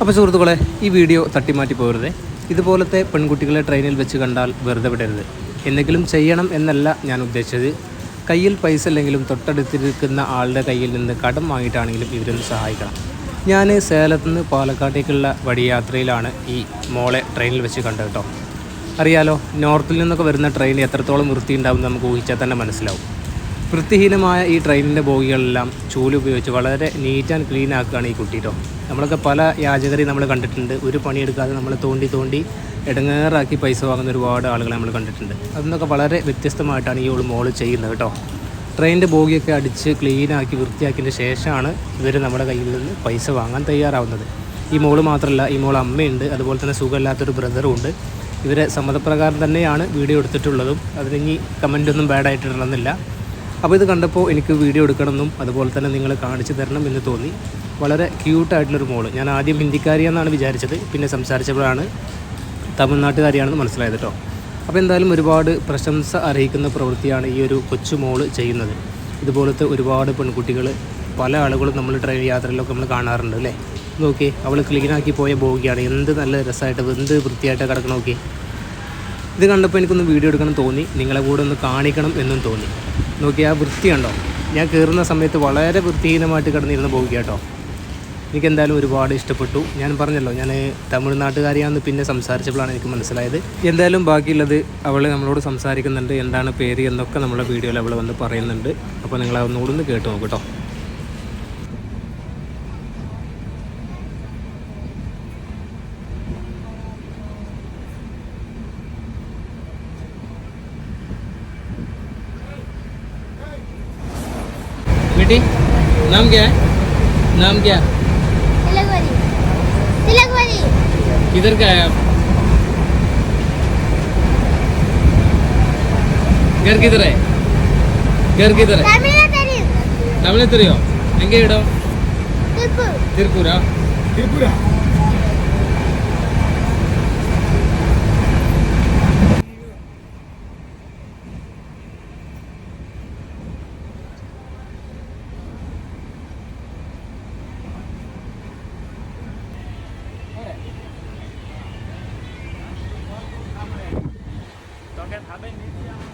അപ്പോൾ സുഹൃത്തുക്കളെ ഈ വീഡിയോ തട്ടിമാറ്റി പോകരുത് ഇതുപോലത്തെ പെൺകുട്ടികളെ ട്രെയിനിൽ വെച്ച് കണ്ടാൽ വെറുതെ വിടരുത്. എന്തെങ്കിലും ചെയ്യണം എന്നല്ല ഞാൻ ഉദ്ദേശിച്ചത്. കയ്യിൽ പൈസ അല്ലെങ്കിലും തൊട്ടടുത്തിരിക്കുന്ന ആളുടെ കയ്യിൽ നിന്ന് കടം വാങ്ങിയിട്ടാണെങ്കിലും ഇവരൊന്ന് സഹായിക്കണം. ഞാൻ സേലത്ത് നിന്ന് പാലക്കാട്ടേക്കുള്ള വഴിയാത്രയിലാണ് ഈ മോളെ ട്രെയിനിൽ വെച്ച് കണ്ടത് കേട്ടോ അറിയാലോ നോർത്തിൽ നിന്നൊക്കെ വരുന്ന ട്രെയിൻ എത്രത്തോളം വൃത്തിയുണ്ടാവും നമുക്ക് ഊഹിച്ചാൽ തന്നെ മനസ്സിലാവും. വൃത്തിഹീനമായ ഈ ട്രെയിനിന്റെ ബോഗികളെല്ലാം ചൂൽ ഉപയോഗിച്ച് വളരെ നീറ്റ് ആൻഡ് ക്ലീൻ ആക്കുകയാണ് ഈ കുട്ടി കേട്ടോ നമ്മളൊക്കെ പല യാചകരെയും നമ്മൾ കണ്ടിട്ടുണ്ട്. ഒരു പണിയെടുക്കാതെ നമ്മൾ തോണ്ടി തോണ്ടി ഇടങ്ങേറാക്കി പൈസ വാങ്ങുന്ന ഒരുപാട് ആളുകളെ നമ്മൾ കണ്ടിട്ടുണ്ട്. അതൊന്നൊക്കെ വളരെ വ്യത്യസ്തമായിട്ടാണ് ഈ ഒരു മോൾ ചെയ്യുന്നത് കേട്ടോ ട്രെയിനിന്റെ ബോഗിയൊക്കെ അടിച്ച് ക്ലീനാക്കി വൃത്തിയാക്കിയതിന് ശേഷമാണ് ഇവർ നമ്മുടെ കയ്യിൽ നിന്ന് പൈസ വാങ്ങാൻ തയ്യാറാവുന്നത്. ഈ മോൾ മാത്രമല്ല ഈ മോൾ അമ്മയുണ്ട്. അതുപോലെ തന്നെ സുഖമില്ലാത്തൊരു ബ്രദറും ഉണ്ട്. ഇവരെ സമ്മതപ്രകാരം തന്നെയാണ് വീഡിയോ എടുത്തിട്ടുള്ളതും. അതിനി കമന്റൊന്നും ബാഡായിട്ട് ഇടണമെന്നില്ല. അപ്പോൾ ഇത് കണ്ടപ്പോൾ എനിക്ക് വീഡിയോ എടുക്കണമെന്നും അതുപോലെ തന്നെ നിങ്ങൾ കാണിച്ചു തരണം എന്ന് തോന്നി. വളരെ ക്യൂട്ടായിട്ടുള്ളൊരു മോൾ. ഞാൻ ആദ്യം ഹിന്ദിക്കാരിയെന്നാണ് വിചാരിച്ചത്. പിന്നെ സംസാരിച്ചപ്പോഴാണ് തമിഴ്നാട്ടുകാരിയാണെന്ന് മനസ്സിലായത് കേട്ടോ. അപ്പോൾ എന്തായാലും ഒരുപാട് പ്രശംസ അർഹിക്കുന്ന പ്രവൃത്തിയാണ് ഈ ഒരു കൊച്ചു മോൾ ചെയ്യുന്നത്. ഇതുപോലത്തെ ഒരുപാട് പെൺകുട്ടികൾ പല ആളുകളും നമ്മൾ ട്രെയിൻ യാത്രയിലൊക്കെ നമ്മൾ കാണാറുണ്ട് അല്ലേ? നോക്കി അവൾ ക്ലീനാക്കി പോയ ബോഗിയാണ് എന്ത് നല്ല രസമായിട്ട് എന്ത് വൃത്തിയായിട്ട് കിടക്കണം നോക്കി ഇത് കണ്ടപ്പോൾ എനിക്കൊന്ന് വീഡിയോ എടുക്കണം തോന്നി. നിങ്ങളെ കൂടെ ഒന്ന് കാണിക്കണം എന്നും തോന്നി. നോക്കി ആ വൃത്തിയുണ്ടോ ഞാൻ കയറുന്ന സമയത്ത് വളരെ വൃത്തിഹീനമായിട്ട് കിടന്നിരുന്ന പോവുക കേട്ടോ. എനിക്കെന്തായാലും ഒരുപാട് ഇഷ്ടപ്പെട്ടു. ഞാൻ പറഞ്ഞല്ലോ ഞാൻ തമിഴ്നാട്ടുകാരിയാണെന്ന് പിന്നെ സംസാരിച്ചപ്പോഴാണ് എനിക്ക് മനസ്സിലായത്. എന്തായാലും ബാക്കിയുള്ളത് അവൾ നമ്മളോട് സംസാരിക്കുന്നുണ്ട് എന്താണ് പേര് എന്നൊക്കെ നമ്മുടെ വീഡിയോയിൽ അവൾ വന്ന് പറയുന്നുണ്ട്. അപ്പോൾ നിങ്ങൾ അതൊന്നുകൂടി ഒന്ന് കേട്ട് കേട്ടോ. बेटी नाम क्या है? नाम क्या? किधर का है आप? घर किधर है? घर किधर है? तमिलनाडु। ತಿರಿಯೋ ಹೆಂಗೆ ಇಡೋ ತಿರ್ಪುರ ತಿರ್ಪುರ ತಿರ್ಪುರ હા બેન